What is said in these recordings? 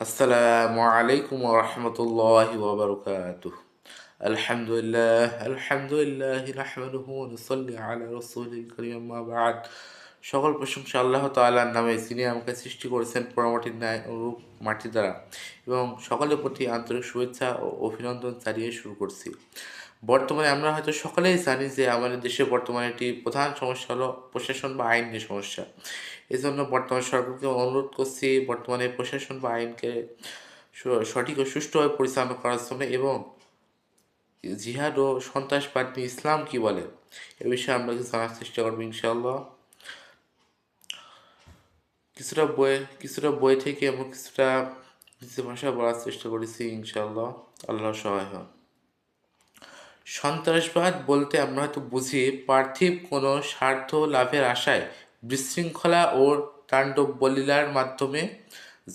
আসসালামু আলাইকুম রহমতুল্লাহ ওবরকাত আলহামদুলিল্লাহ আলহামদুলিল্লাহ নাহমাদুহু ওয়া নুসাল্লি আলা রাসূলিল কারীম আম্মা বা'দ সকল প্রশংসা আল্লাহ তাআলার নামে, যিনি আমাকে সৃষ্টি করেছেন পরমাটির ন্যায় অনুরূপ মাটি দ্বারা। এবং সকলের প্রতি আন্তরিক শুভেচ্ছা ও অভিনন্দন জানিয়ে শুরু করছি। বর্তমানে আমরা হয়তো সকলেই জানি যে আমাদের দেশে বর্তমানে একটি প্রধান সমস্যা হলো প্রশাসন বা আইন নিয়ে সমস্যা। এই জন্য বর্তমান সরকারকে অনুরোধ করছি বর্তমানে প্রশাসন বা আইনকে সঠিক ও সুষ্ঠুভাবে পরিচালনা করার জন্য এবং জিহাদ ও সন্ত্রাসবাদ নিয়ে ইসলাম কি বলে, এ বিষয়ে আমরা কিছু জানার চেষ্টা করব ইনশাআল্লাহ। কিছুটা বই কিছুটা বই থেকে এবং কিছুটা নিজের ভাষায় বলার চেষ্টা করেছি ইনশাল্লাহ আল্লাহ সহায় হন সন্ত্রাসবাদ বলতে আমরা হয়তো বুঝি পার্থিব কোনো স্বার্থ লাভের আশায় বিশৃঙ্খলা ও তাণ্ডব বলিলার মাধ্যমে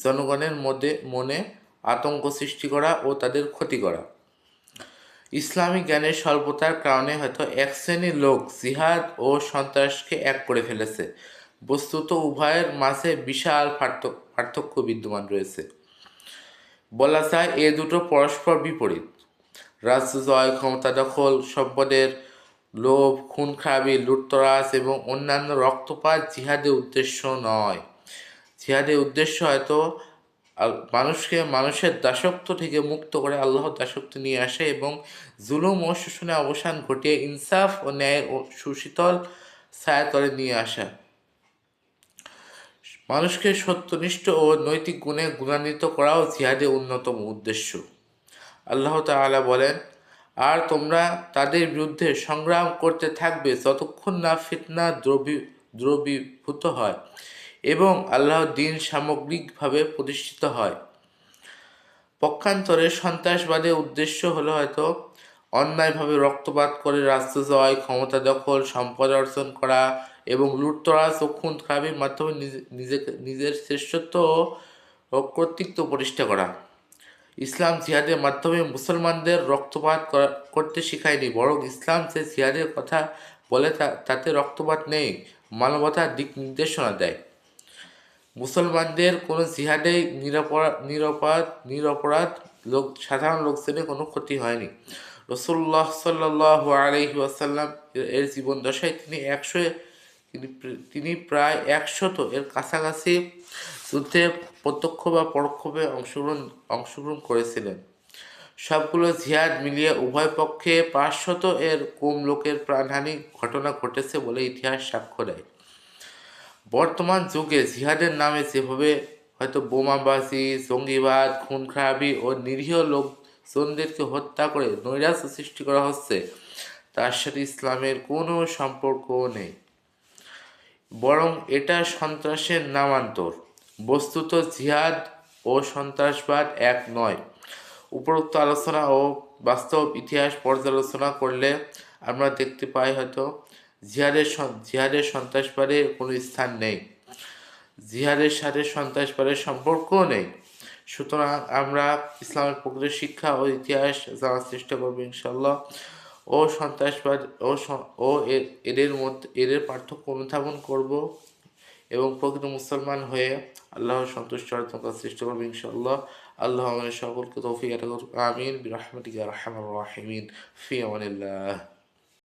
জনগণের মধ্যে মনে আতঙ্ক সৃষ্টি করা ও তাদের ক্ষতি করা। ইসলামী জ্ঞানের স্বল্পতার কারণে হয়তো এক শ্রেণির লোক জিহাদ ও সন্ত্রাসকে এক করে ফেলেছে। বস্তুত উভয়ের মাঝে বিশাল পার্থ- পার্থক্য বিদ্যমান রয়েছে। বলা যায় এ দুটো পরস্পর বিপরীত। রাজ্য জয়, ক্ষমতা দখল, সম্পদের লোভ, খুন খারাপি লুটতরাজ এবং অন্যান্য রক্তপাত জিহাদের উদ্দেশ্য নয়। জিহাদের উদ্দেশ্য হয়তো মানুষকে মানুষের দাসত্ব থেকে মুক্ত করে আল্লাহর দাসত্ব নিয়ে আসে এবং জুলুম ও শোষণের অবসান ঘটিয়ে ইনসাফ ও ন্যায় ও- সুশীতল ছায়াতলে নিয়ে আসা। মানুষকে সত্যনিষ্ঠ ও নৈতিক গুণে গুণান্বিত করাও জিহাদের অন্যতম উদ্দেশ্য। আল্লাহ তাআলা বলেন, আর তোমরা তাদের বিরুদ্ধে সংগ্রাম করতে থাকবে যতক্ষণ না ফিতনা দ্রবী, দ্রবীভূত হয় এবং আল্লাহর দিন সামগ্রিকভাবে প্রতিষ্ঠিত হয়। পক্ষান্তরে সন্ত্রাসবাদের উদ্দেশ্য হলো হয়তো অন্যায়ভাবে রক্তপাত করে রাষ্ট্র জয়, ক্ষমতা দখল, সম্পদ অর্জন করা এবং লুটতরাজ ও খুন খারাপির মাধ্যমে নিজে- নিজেকে, নিজের শ্রেষ্ঠত্ব ও- কর্তৃত্ব প্রতিষ্ঠা করা। ইসলাম জিহাদের মাধ্যমে মুসলমানদের রক্তপাত করা- করতে শিখায়নি, বরং ইসলাম সে জিহাদের কথা বলে তাতে রক্তপাত নেই মানবতার দিক নির্দেশনা দেয়। মুসলমানদের কোনো জিহাদেই নিরাপরাধ নিরাপদ নিরপরাধ লোক, সাধারণ লোকজনের কোনো ক্ষতি হয়নি। রসুল্লাহ সাল্লাহ আলহি ওয়াসাল্লাম এর জীবন দশায় তিনি একশো তিনি তিনি প্রায় একশত এর কাছাকাছি যুদ্ধে প্রত্যক্ষ বা পরোক্ষভাবে অংশগ্রহণ অংশগ্রহণ করেছিলেন। সবগুলো জিহাদ মিলিয়ে উভয় পক্ষে পাঁচশত এর কম লোকের প্রাণহানি ঘটনা ঘটেছে বলে ইতিহাস সাক্ষ্য দেয়। বর্তমান যুগে জিহাদের নামে যেভাবে হয়তো বোমাবাজি, জঙ্গিবাদ খুন খারাপি ও নিরীহ লোকজনদেরকে হত্যা করে নৈরাশ্য সৃষ্টি করা হচ্ছে, তার সাথে ইসলামের কোনো সম্পর্ক নেই। বরং এটা সন্ত্রাসের নামান্তর। বস্তুত জিহাদ ও সন্ত্রাসবাদ এক নয়। উপরোক্ত আলোচনা ও বাস্তব ইতিহাস পর্যালোচনা করলে আমরা দেখতে পাই হয়তো জিহাদের জিহাদের সন্ত্রাসবাদের কোনো স্থান নেই। জিহাদের সাথে সন্ত্রাসবাদের সম্পর্কও নেই। সুতরাং আমরা ইসলামের প্রকৃত শিক্ষা ও ইতিহাস জানার চেষ্টা করব ইনশাল্লাহ ও সন্ত্রাসবাদ ও ও এদের মধ্যে, এদের পার্থক্য অনুধাবন করব এবং প্রকৃত মুসলমান হয়ে আল্লাহ সন্তুষ্ট অর্জন সৃষ্টি করব ইনশাল্লাহ আল্লাহ আমাদের সকলকে তৌফিক আমিন। বিরহমাতিকা রহমান রাহিমিন। ফি আমানিল্লাহ।